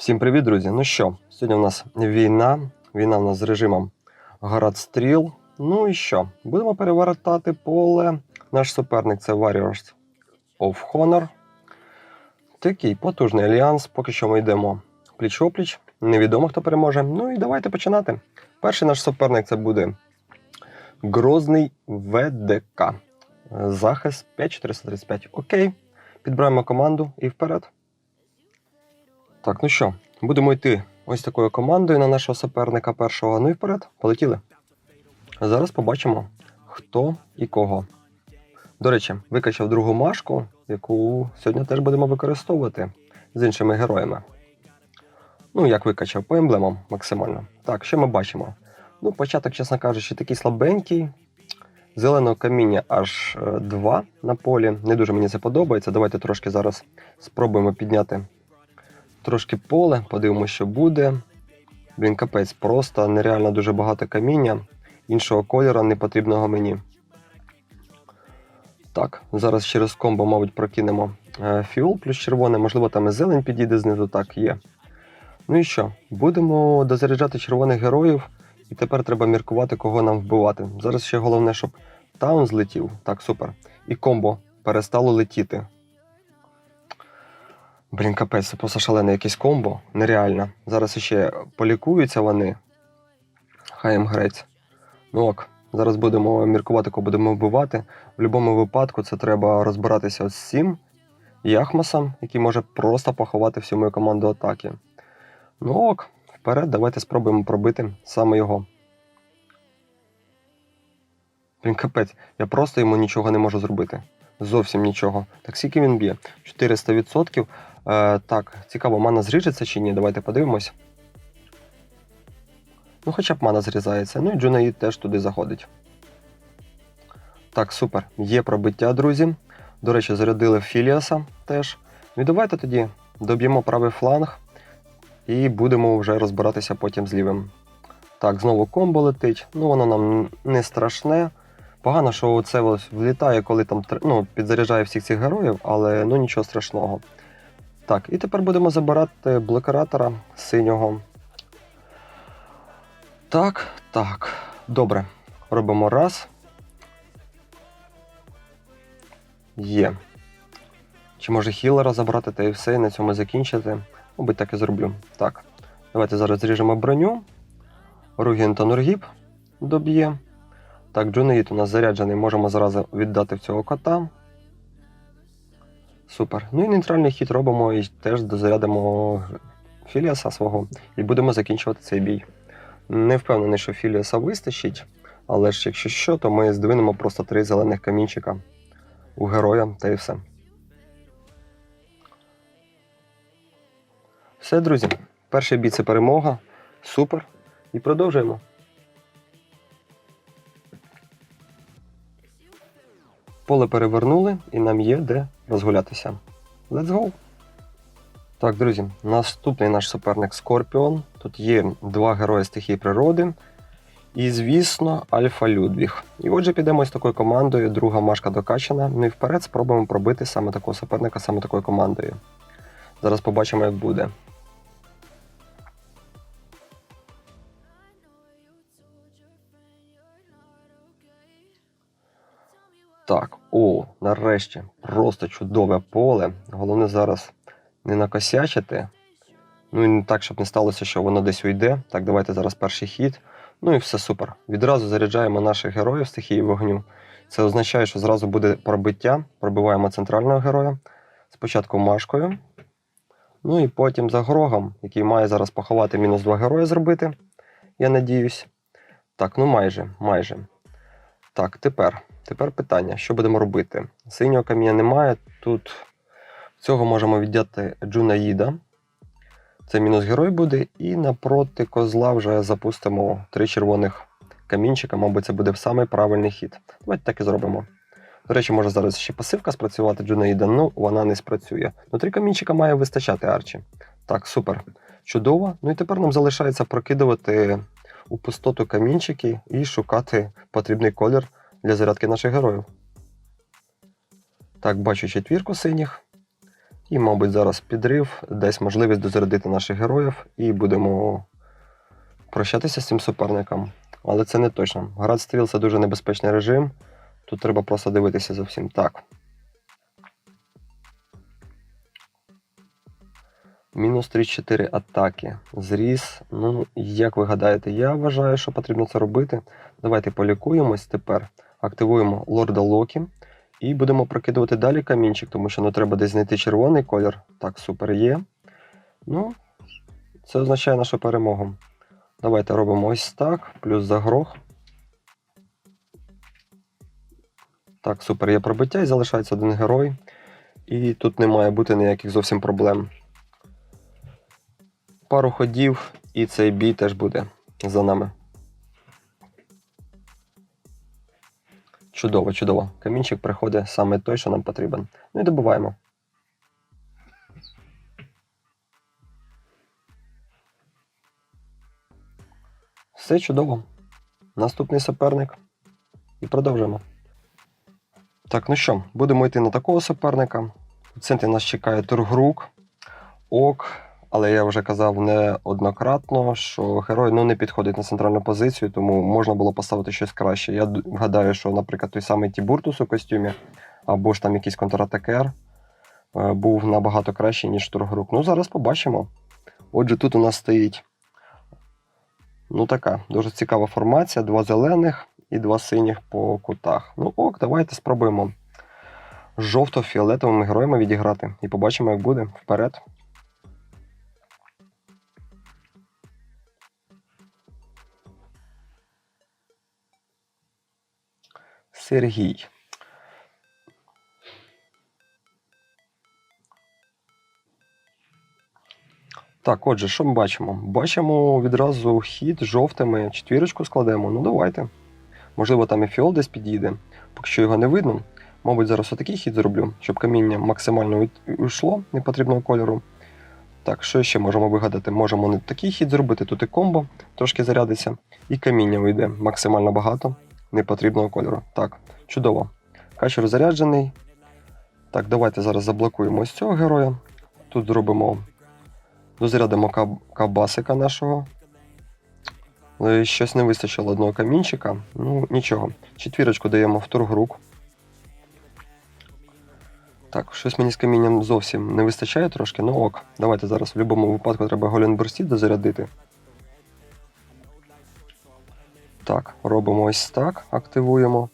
Всім привіт, друзі! Ну що, сьогодні у нас війна. Війна у нас з режимом Град Стріл. Ну і що? Будемо перевертати поле. Наш суперник це Warriors of Honor. Такий потужний альянс. Поки що ми йдемо пліч-опліч. Невідомо, хто переможе. Ну і давайте починати. Перший наш суперник це буде Грозний ВДК. Захист 5435. Окей. Підбираємо команду і вперед. Так, ну що, будемо йти ось такою командою на нашого суперника першого. Ну і вперед, полетіли. Зараз побачимо, хто і кого. До речі, викачав другу машку, яку сьогодні теж будемо використовувати з іншими героями. Ну, як викачав, по емблемам максимально. Так, що ми бачимо? Ну, початок, чесно кажучи, такий слабенький. Зеленого каміння аж е, два на полі. Не дуже мені це подобається. Давайте трошки зараз спробуємо підняти трошки поле, подивимося, що буде. Блін, капець, просто нереально дуже багато каміння. Іншого кольору не потрібного мені. Так, зараз через комбо, мабуть, прокинемо е, фіол плюс червоне, можливо, там і зелень підійде знизу, так є. Ну і що? Будемо дозаряджати червоних героїв, і тепер треба міркувати, кого нам вбивати. Зараз ще головне, щоб таун злетів. Так, супер. І комбо перестало летіти. Блін, капець, це просто шалене якесь комбо. Нереально. Зараз ще полікуються вони. Хай їм грець. Ну ок, зараз будемо міркувати, кого будемо вбивати. В будь-якому випадку це треба розбиратися з цим Яхмасом, який може просто поховати всю мою команду атаки. Ну ок, вперед, давайте спробуємо пробити саме його. Блін, капець, я просто йому нічого не можу зробити. Зовсім нічого. Так скільки він б'є? 400%. Е, так, цікаво, мана зріжеться чи ні? Давайте подивимось. Ну, хоча б мана зрізається. Ну і Джунаїд теж туди заходить. Так, супер. Є пробиття, друзі. До речі, зарядили Філіаса теж. Ну і давайте тоді доб'ємо правий фланг і будемо вже розбиратися потім з лівим. Так, знову комбо летить. Ну, воно нам не страшне. Погано, що це влітає, коли там ну, підзаряджає всіх цих героїв, але ну нічого страшного. Так, і тепер будемо забирати блокератора синього. Так, так. Добре. Робимо раз. Є. Чи може хілера забрати та і все, і на цьому закінчити? Мабуть, так і зроблю. Так. Давайте зараз зріжемо броню. Ругін та Нургіб доб'є. Так, Джунеїд у нас заряджений, можемо зразу віддати в цього кота. Супер. Ну і нейтральний хід робимо і теж дозарядимо Філіаса свого і будемо закінчувати цей бій. Не впевнений, що Філіаса вистачить, але ж якщо що, то ми здвинемо просто три зелених камінчика у героя та і все. Все, друзі. Перший бій це перемога. Супер. І продовжуємо. Поле перевернули і нам є де розгулятися. Let's go! Так, друзі, наступний наш суперник Скорпіон. Тут є два герої стихії природи. І, звісно, Альфа Людвіг. І отже, підемо з такою командою, друга машка докачана. Ну і вперед спробуємо пробити саме такого суперника, саме такою командою. Зараз побачимо, як буде. О, нарешті, просто чудове поле. Головне зараз не накосячити. Ну і не так, щоб не сталося, що воно десь уйде. Так, давайте зараз перший хід. Ну і все супер. Відразу заряджаємо наших героїв стихії вогню. Це означає, що зразу буде пробиття. Пробиваємо центрального героя. Спочатку машкою. Ну і потім за грогом, який має зараз поховати мінус два герої зробити. Я надіюсь. Так, ну майже, майже. Так, тепер. Тепер питання: що будемо робити? Синього каміння немає. Тут цього можемо віддяти Джунаїда. Це мінус герой буде. І напроти козла вже запустимо три червоних камінчика. Мабуть, це буде самий правильний хід. Давайте так і зробимо. До речі, може зараз ще пасивка спрацювати Джунаїда, ну вона не спрацює. Ну, три камінчика має вистачати Арчі. Так, супер. Чудово. Ну і тепер нам залишається прокидувати у пустоту камінчики і шукати потрібний колір для зарядки наших героїв. Так, бачу четвірку синіх. І, мабуть, зараз підрив, десь можливість дозарядити наших героїв, і будемо прощатися з цим суперником. Але це не точно. Град стріл це дуже небезпечний режим. Тут треба просто дивитися за всім. Так. Мінус 34 атаки. Зріс. Ну, як ви гадаєте, я вважаю, що потрібно це робити. Давайте полікуємось тепер. Активуємо лорда Локі. І будемо прокидувати далі камінчик, тому що ну, треба десь знайти червоний колір. Так, супер є. Ну, це означає нашу перемогу. Давайте робимо ось так, плюс загрох. Так, супер, є пробиття і залишається один герой. І тут не має бути ніяких зовсім проблем. Пару ходів, і цей бій теж буде за нами. Чудово, чудово. Камінчик приходить саме той, що нам потрібен. Ну і добуваємо. Все чудово. Наступний суперник. І продовжуємо. Так, ну що, будемо йти на такого суперника. У центрі нас чекає Тургрук, Ок, але я вже казав неоднократно, що герой ну, не підходить на центральну позицію, тому можна було поставити щось краще. Я гадаю, що, наприклад, той самий Тібуртус у костюмі, або ж там якийсь контратакер е, був набагато кращий, ніж Тургрук. Ну, зараз побачимо. Отже, тут у нас стоїть ну, така дуже цікава формація: два зелених і два синіх по кутах. Ну ок, давайте спробуємо жовто-фіолетовими героями відіграти. І побачимо, як буде. Вперед. Сергій. Так, отже, що ми бачимо? Бачимо відразу хід жовтими, четвірочку складемо. Ну давайте. Можливо, там і фіол десь підійде. Поки що його не видно. Мабуть, зараз отакий хід зроблю, щоб каміння максимально уйшло непотрібного кольору. Так, що ще можемо вигадати? Можемо не такий хід зробити, тут і комбо трошки зарядиться, і каміння вийде максимально багато непотрібного кольору. Так, чудово. Качер заряджений. Так, давайте зараз заблокуємо ось цього героя. Тут зробимо. Дозарядимо каб- кабасика нашого. Щось не вистачило одного камінчика. Ну, нічого. Четвірочку даємо в тургрук. Так, щось мені з камінням зовсім не вистачає трошки, ну ок. Давайте зараз в будь-якому випадку треба голен бурстіт дозарядити. Так, робимо ось так, активуємо.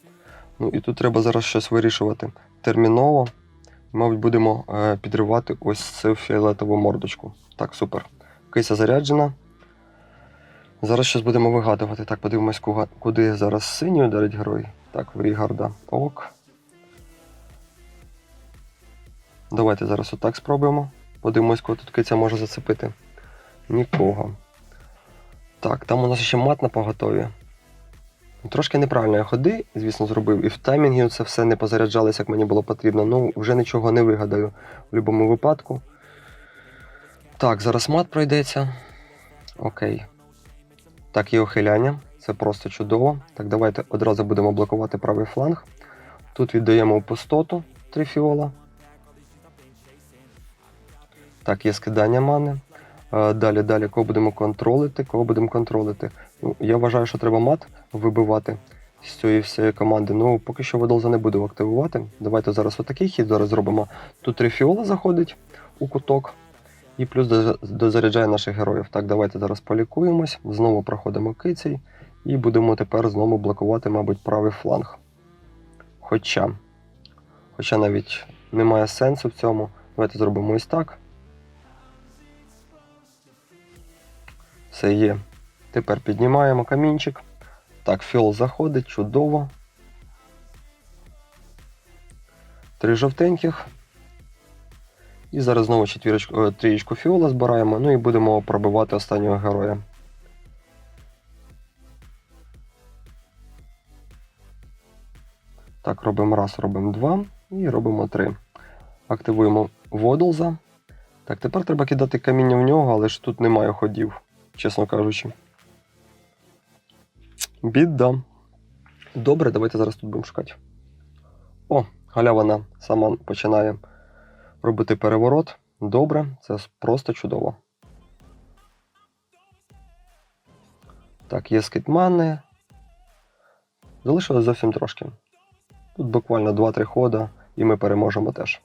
Ну і тут треба зараз щось вирішувати терміново. Мабуть, будемо е, підривати ось цю фіолетову мордочку. Так, супер. Кися заряджена. Зараз щось будемо вигадувати. Так, подивимось, куди зараз синій ударить герой. Так, в Рігарда. Ок. Давайте зараз отак спробуємо. Подивимось, кого тут киця може зацепити. Нікого. Так, там у нас ще мат на поготові. Трошки неправильно я ходи, звісно, зробив. І в таймінгі це все не позаряджалося, як мені було потрібно. Ну, вже нічого не вигадаю в будь-якому випадку. Так, зараз мат пройдеться. Окей. Так, є ухиляння. Це просто чудово. Так, давайте одразу будемо блокувати правий фланг. Тут віддаємо пустоту три фіола. Так, є скидання мани. Далі, далі, кого будемо контролити, кого будемо контролити. Ну, я вважаю, що треба мат вибивати з цієї всієї команди. Ну, поки що видолза не буду активувати. Давайте зараз отакий хід зараз зробимо. Тут три фіола заходить у куток. І плюс дозаряджає наших героїв. Так, давайте зараз полікуємось, знову проходимо кицей і будемо тепер знову блокувати, мабуть, правий фланг. Хоча, хоча навіть немає сенсу в цьому. Давайте зробимо ось так. Все є. Тепер піднімаємо камінчик. Так, фіол заходить, чудово. Три жовтеньких. І зараз знову четвірочку, е, трієчку фіола збираємо, ну і будемо пробивати останнього героя. Так, робимо раз, робимо два і робимо три. Активуємо водолза. Так, тепер треба кидати каміння в нього, але ж тут немає ходів, чесно кажучи. Біда. Добре, давайте зараз тут будемо шукати. О, галявина сама починає робити переворот. Добре, це просто чудово. Так, є скитмани. Залишилось зовсім трошки. Тут буквально 2-3 хода, і ми переможемо теж.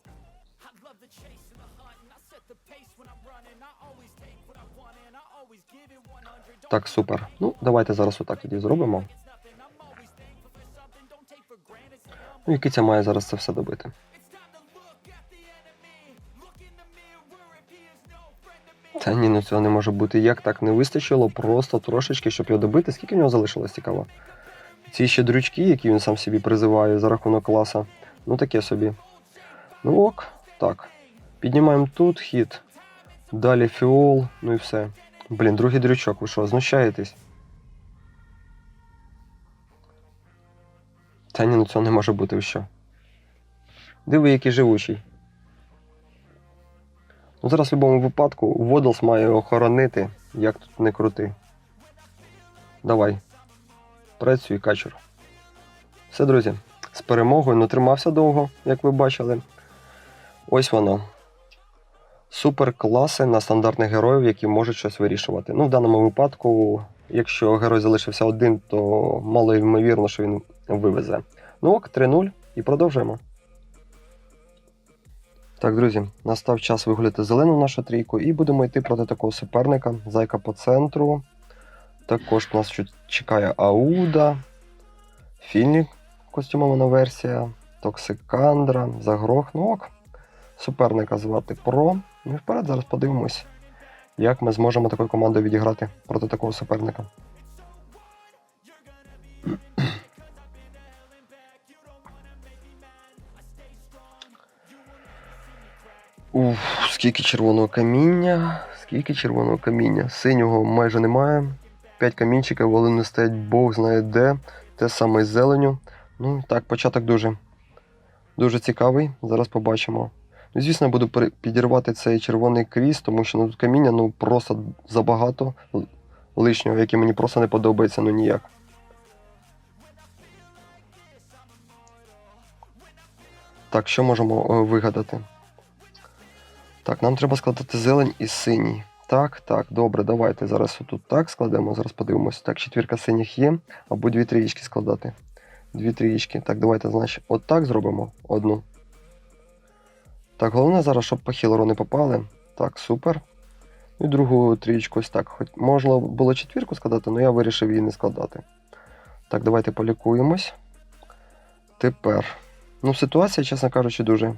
Так, супер. Ну, давайте зараз отак тоді зробимо. Ну і киця має зараз це все добити. Та ні, ну цього не може бути. Як так не вистачило, просто трошечки, щоб його добити. Скільки в нього залишилось цікаво? Ці ще дрючки, які він сам собі призиває за рахунок класа. Ну таке собі. Ну ок, так. Піднімаємо тут хід. Далі фіол, ну і все. Блін, другий дрючок, ви що, знущаєтесь? Та ні, ну цього не може бути, ви що? Диви, який живучий. Ну, зараз в будь-якому випадку Водлс має охоронити, як тут не крути. Давай. Працюй, качур. Все, друзі, з перемогою не тримався довго, як ви бачили. Ось воно. Супер класи на стандартних героїв, які можуть щось вирішувати. Ну, в даному випадку, якщо герой залишився один, то мало ймовірно, що він вивезе. Ну ок, 3-0 і продовжуємо. Так, друзі, настав час вигуляти зелену нашу трійку і будемо йти проти такого суперника. Зайка по центру. Також нас чекає Ауда, Фільні костюмована версія, Токсикандра, Загрох. Ну ок. Суперника звати Про. Ну і вперед зараз подивимось, як ми зможемо такою командою відіграти проти такого суперника. Уф, скільки червоного каміння, скільки червоного каміння. Синього майже немає. П'ять камінчиків, але не стоять Бог знає де. Те саме з зеленю. Ну, так, початок дуже, дуже цікавий. Зараз побачимо. Ну, звісно, я буду підірвати цей червоний кріс, тому що ну, тут каміння ну, просто забагато лишнього, яке мені просто не подобається ну ніяк. Так, що можемо е, вигадати? Так, нам треба складати зелень і синій. Так, так, добре, давайте зараз тут так складемо, зараз подивимося. Так, четвірка синіх є, або дві трієчки складати. Дві трієчки. Так, давайте, значить, от так зробимо. Одну. Так, головне зараз, щоб по хілеру не попали. Так, супер. І другу трієчку ось так. Хоч можна було четвірку складати, але я вирішив її не складати. Так, давайте полікуємось. Тепер. Ну, ситуація, чесно кажучи, дуже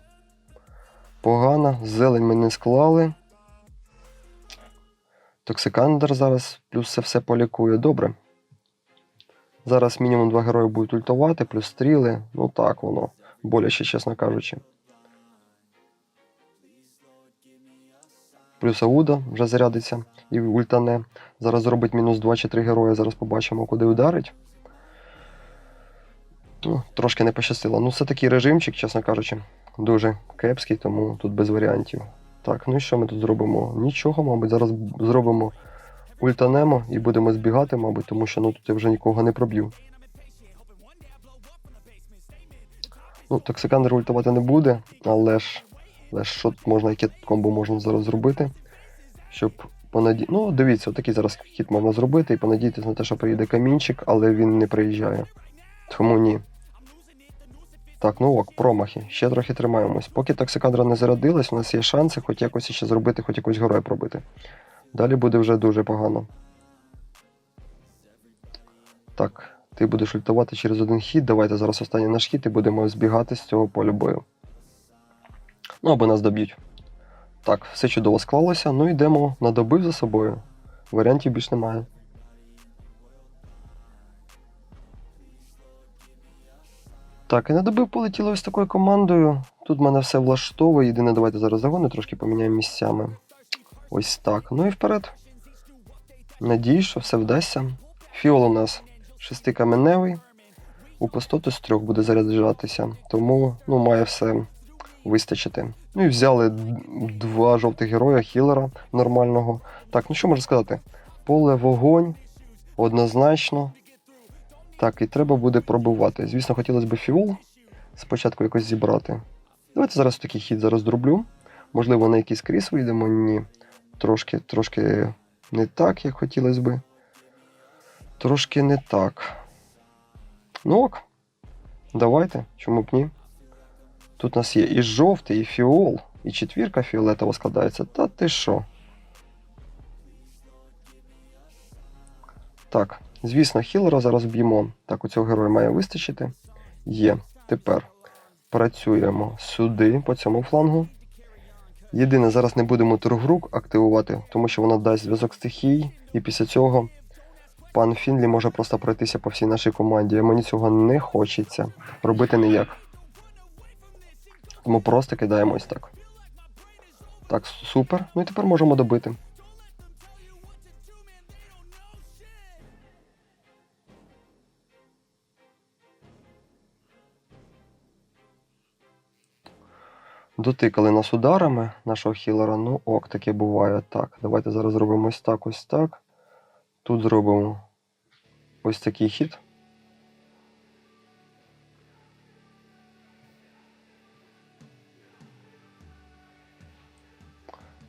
погана. Зелень ми не склали. Токсикандр зараз плюс це все полікує. Добре. Зараз мінімум два герої будуть ультувати, плюс стріли. Ну так воно. Боляче, чесно кажучи. Плюс Ауда вже зарядиться і ультане. Зараз зробить мінус 2 чи 3 герої. Зараз побачимо, куди ударить. Ну, трошки не пощастило. Ну, це такий режимчик, чесно кажучи, дуже кепський, тому тут без варіантів. Так, ну і що ми тут зробимо? Нічого, мабуть, зараз зробимо ультанемо і будемо збігати, мабуть, тому що ну, тут я вже нікого не проб'ю. Ну, токсикандр ультувати не буде, але ж, але що можна, яке комбо можна зараз зробити, щоб понаді... Ну, дивіться, отакий зараз хід можна зробити і понадіятися на те, що приїде камінчик, але він не приїжджає. Тому ні. Так, ну ок, промахи. Ще трохи тримаємось. Поки токсикандра не зарядилась, у нас є шанси хоч якось ще зробити, хоч якусь героя пробити. Далі буде вже дуже погано. Так, ти будеш ультувати через один хід. Давайте зараз останній наш хід і будемо збігати з цього поля бою. Ну, або нас доб'ють. Так, все чудово склалося. Ну йдемо на добив за собою. Варіантів більш немає. Так, і на добив полетіло ось такою командою. Тут мене все влаштовує. Єдине, давайте зараз загони трошки поміняємо місцями. Ось так. Ну і вперед. Надіюсь, що все вдасться. Фіол у нас шестикаменевий. У пустоту з трьох буде заряджатися, тому ну, має все вистачити. Ну і взяли два жовтих героя, хілера нормального. Так, ну що можу сказати? Поле вогонь, однозначно. Так, і треба буде пробивати. Звісно, хотілося б фіол спочатку якось зібрати. Давайте зараз такий хід зараз зроблю. Можливо, на якийсь кріс вийдемо? Ні. Трошки, трошки не так, як хотілося би. Трошки не так. Ну ок. Давайте, чому б ні? Тут у нас є і жовтий, і фіол, і четвірка фіолетова складається. Та ти що? Так, звісно, хілера зараз б'ємо. Так, у цього героя має вистачити. Є. Тепер працюємо сюди, по цьому флангу. Єдине, зараз не будемо тургрук активувати, тому що вона дасть зв'язок стихій, і після цього пан Фінлі може просто пройтися по всій нашій команді. Мені цього не хочеться робити ніяк. Тому просто кидаємо ось так. Так, супер. Ну і тепер можемо добити. Дотикали нас ударами нашого хілера. Ну ок, таке буває. Так, давайте зараз зробимо ось так, ось так. Тут зробимо ось такий хід.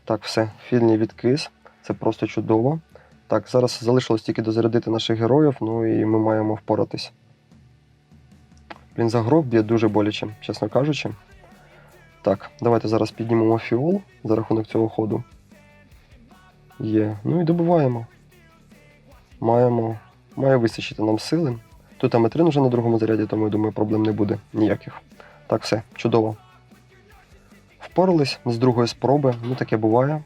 Так, все, фільні відкис. Це просто чудово. Так, зараз залишилось тільки дозарядити наших героїв, ну і ми маємо впоратись. Він за гроб б'є дуже боляче, чесно кажучи. Так, давайте зараз піднімемо фіол за рахунок цього ходу. Є. Ну і добиваємо. Маємо. Має вистачити нам сили. Тут аметрин вже на другому заряді, тому я думаю, проблем не буде ніяких. Так, все, чудово. Впорались з другої спроби, ну таке буває.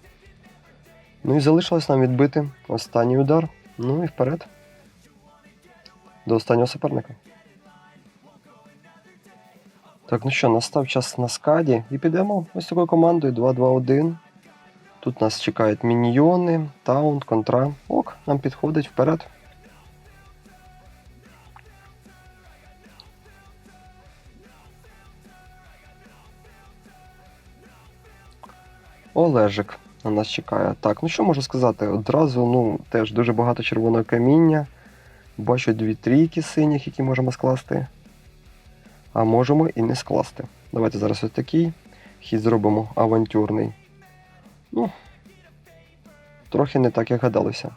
Ну і залишилось нам відбити останній удар. Ну і вперед. До останнього суперника. Так, ну що, настав час на скаді і підемо ось такою командою 2-2-1. Тут нас чекають міньйони, таунт, контра. Ок, нам підходить вперед. Олежик на нас чекає. Так, ну що можу сказати? Одразу, ну, теж дуже багато червоного каміння. Бачу дві трійки синіх, які можемо скласти. А можемо і не скласти. Давайте зараз ось такий. Хід зробимо авантюрний. Ну, трохи не так, як гадалося.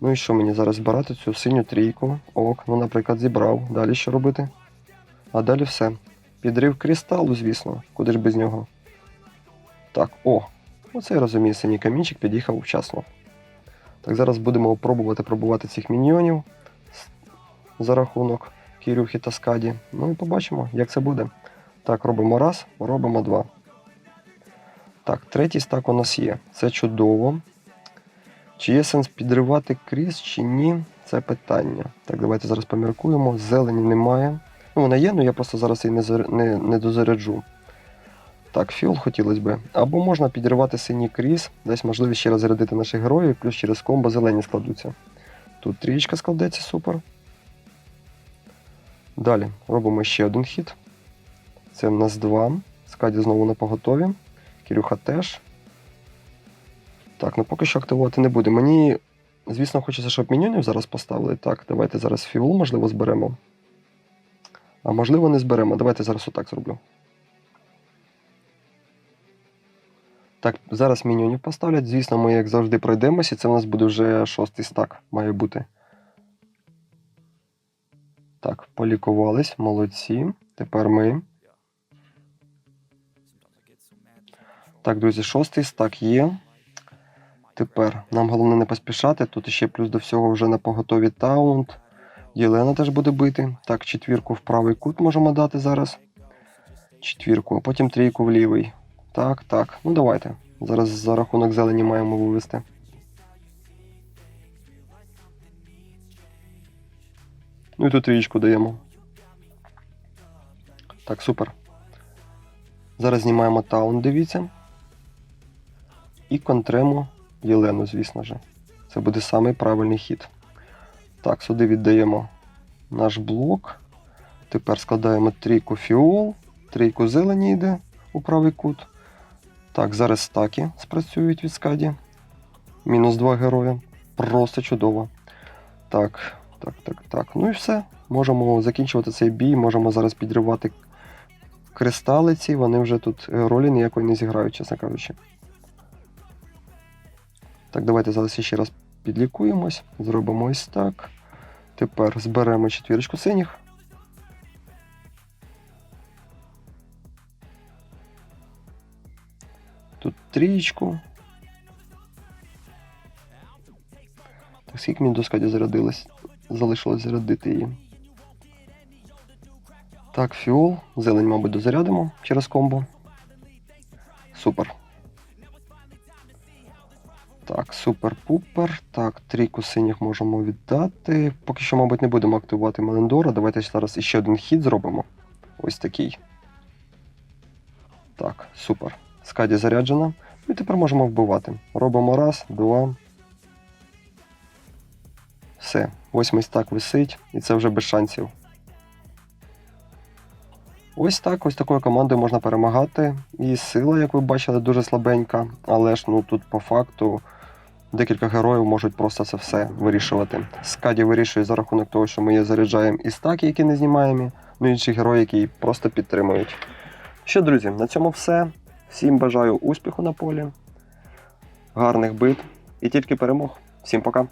Ну і що мені зараз збирати цю синю трійку? Ок, ну, наприклад, зібрав. Далі що робити? А далі все. Підрив кристалу, звісно, куди ж без нього. Так, о, оце я розумію, синій камінчик під'їхав вчасно. Так, зараз будемо пробувати пробувати цих міньйонів за рахунок Кірюхи та Скаді. Ну і побачимо, як це буде. Так, робимо раз, робимо два. Так, третій стак у нас є. Це чудово. Чи є сенс підривати кріс, чи ні? Це питання. Так, давайте зараз поміркуємо. Зелені немає. Ну, вона є, але я просто зараз її не, не, не дозаряджу. Так, фіол хотілося би. Або можна підривати синій кріс, десь можливість ще раз зарядити наших героїв, плюс через комбо зелені складуться. Тут трієчка складеться, супер. Далі робимо ще один хід. Це в нас два. Скаді знову на поготові. Кирюха теж. Так, ну поки що активувати не буде. Мені, звісно, хочеться, щоб міньйонів зараз поставили. Так, давайте зараз фіол, можливо, зберемо. А можливо, не зберемо. Давайте зараз отак зроблю. Так, зараз міньйонів поставлять. Звісно, ми, як завжди, пройдемося. Це у нас буде вже шостий стак, має бути. Так, полікувались, молодці. Тепер ми. Так, друзі, шостий стак є. Тепер нам головне не поспішати. Тут ще плюс до всього вже на поготові таунт. Єлена теж буде бити. Так, четвірку в правий кут можемо дати зараз. Четвірку, а потім трійку в лівий. Так, так. Ну давайте. Зараз за рахунок зелені маємо вивести. Ну і тут трієчку даємо. Так, супер. Зараз знімаємо таун, дивіться. І контремо Єлену, звісно ж. Це буде самий правильний хід. Так, сюди віддаємо наш блок. Тепер складаємо трійку фіол, трійку зелені йде у правий кут. Так, зараз стаки спрацюють від скаді. Мінус два героя. Просто чудово. Так, так, так, так. Ну і все. Можемо закінчувати цей бій. Можемо зараз підривати кристали ці, вони вже тут е, ролі ніякої не зіграють, чесно кажучи. Так, давайте зараз ще раз підлікуємось. Зробимо ось так. Тепер зберемо четвірочку синіх. Трієчку. Так, скільки мені до скаді зарядилось? Залишилось зарядити її. Так, фіол. Зелень, мабуть, дозарядимо через комбо. Супер. Так, супер-пупер. Так, трійку синіх можемо віддати. Поки що, мабуть, не будемо активувати Мелендора. Давайте зараз іще один хід зробимо. Ось такий. Так, супер. Скаді заряджена. І тепер можемо вбивати. Робимо раз, два. Все. Восьмий стак висить, і це вже без шансів. Ось так, ось такою командою можна перемагати. І сила, як ви бачили, дуже слабенька. Але ж ну тут по факту декілька героїв можуть просто це все вирішувати. Скаді вирішує за рахунок того, що ми її заряджаємо і стаки, які не знімаємо, ну і інші герої, які її просто підтримують. Що, друзі, на цьому все. Всім бажаю успіху на полі, гарних бит і тільки перемог. Всім пока!